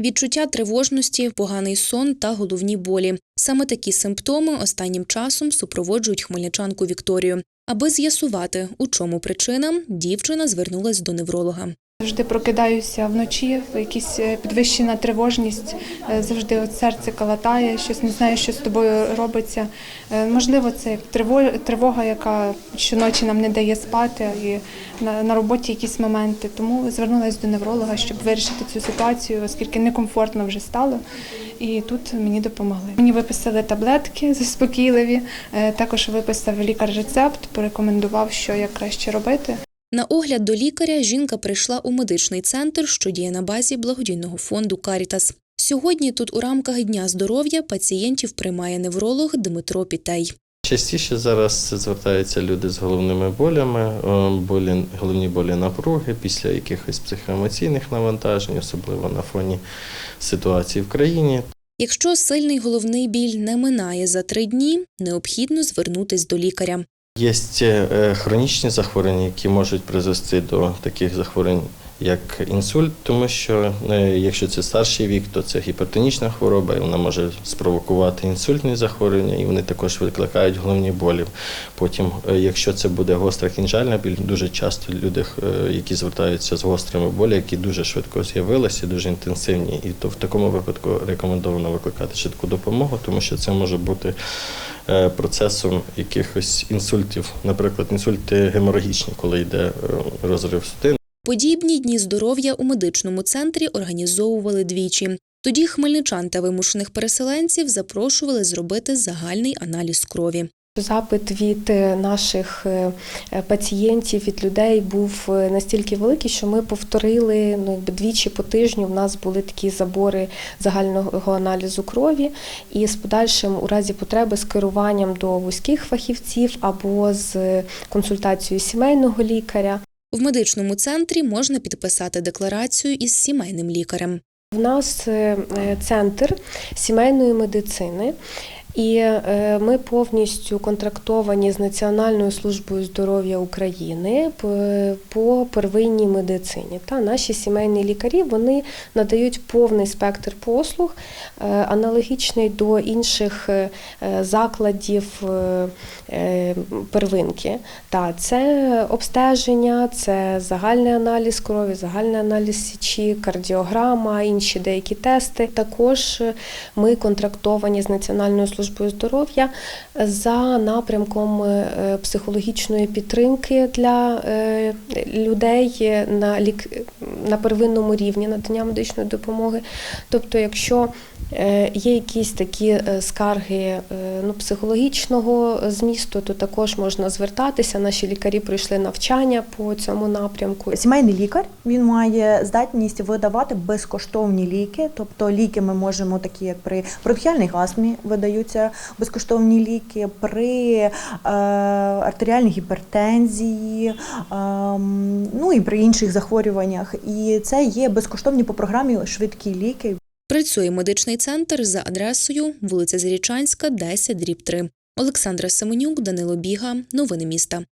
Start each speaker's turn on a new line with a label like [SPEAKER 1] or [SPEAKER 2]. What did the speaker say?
[SPEAKER 1] відчуття тривожності, поганий сон та головні болі. Саме такі симптоми останнім часом супроводжують хмельничанку Вікторію. Аби з'ясувати, у чому причина, дівчина звернулась до невролога.
[SPEAKER 2] Завжди прокидаюся вночі, якась е, підвищена тривожність, е, завжди от серце калатає, щось не знаю, що з тобою робиться. Е, Можливо, це тривога, яка щоночі нам не дає спати, і на, роботі якісь моменти. Тому звернулася до невролога, щоб вирішити цю ситуацію, оскільки некомфортно вже стало. І тут мені допомогли. Мені виписали таблетки заспокійливі, також виписав лікар рецепт, порекомендував, що як краще робити.
[SPEAKER 1] На огляд до лікаря жінка прийшла у медичний центр, що діє на базі благодійного фонду Карітас. Сьогодні тут у рамках Дня здоров'я пацієнтів приймає невролог Дмитро Пітей.
[SPEAKER 3] Частіше зараз звертаються люди з головними болями, е, болі, головні болі напруги після якихось психоемоційних навантажень, особливо на фоні ситуації в країні.
[SPEAKER 1] Якщо сильний головний біль не минає за три дні, необхідно звернутись до лікаря.
[SPEAKER 3] Є е, хронічні захворювання, які можуть призвести до таких захворювань, як інсульт, тому що е, якщо це старший вік, то це гіпертонічна хвороба, і вона може спровокувати інсультні захворювання, і вони також викликають головні болі. Потім, е, якщо це буде гостра кінжальна біль, дуже часто люди, е, які звертаються з гострими болями, які дуже швидко з'явилися, дуже інтенсивні, і то в такому випадку рекомендовано викликати швидку допомогу, тому що це може бути процесом якихось інсультів, наприклад, інсульти геморагічні, коли йде розрив судин.
[SPEAKER 1] Подібні дні здоров'я у медичному центрі організовували двічі. Тоді хмельничан та вимушених переселенців запрошували зробити загальний аналіз крові.
[SPEAKER 4] Запит від е, наших е, е, пацієнтів, від людей був настільки великий, що ми повторили ну, двічі по тижню. У нас були такі забори загального аналізу крові, і з подальшим, у разі потреби, з керуванням до вузьких фахівців або з консультацією сімейного лікаря.
[SPEAKER 1] В медичному центрі можна підписати декларацію із сімейним лікарем.
[SPEAKER 4] В нас е, е, центр сімейної медицини. І е, ми повністю контрактовані з Національною службою здоров'я України по первинній медицині. Та наші сімейні лікарі вони надають повний спектр послуг, е, аналогічний до інших е, закладів первинки. Та це обстеження, це загальний аналіз крові, загальний аналіз січі, кардіограма, інші деякі тести. Також ми контрактовані з Національною службою здоров'я за напрямком е, психологічної підтримки для е, людей на лік... на первинному рівні надання медичної допомоги. Тобто, якщо е, є якісь такі е, скарги е, ну, психологічного змісту, то також можна звертатися. Наші лікарі пройшли навчання по цьому напрямку.
[SPEAKER 5] Сімейний лікар він має здатність видавати безкоштовні ліки. Тобто ліки ми можемо, такі як при бронхіальній астмі, видаються безкоштовні ліки, при е, артеріальній гіпертензії, е, ну і при інших захворюваннях. І це є безкоштовні по програмі швидкі ліки.
[SPEAKER 1] Працює медичний центр за адресою вулиця Зарічанська, 10, дріб 3. Олександра Семенюк, Данило Біга. Новини міста.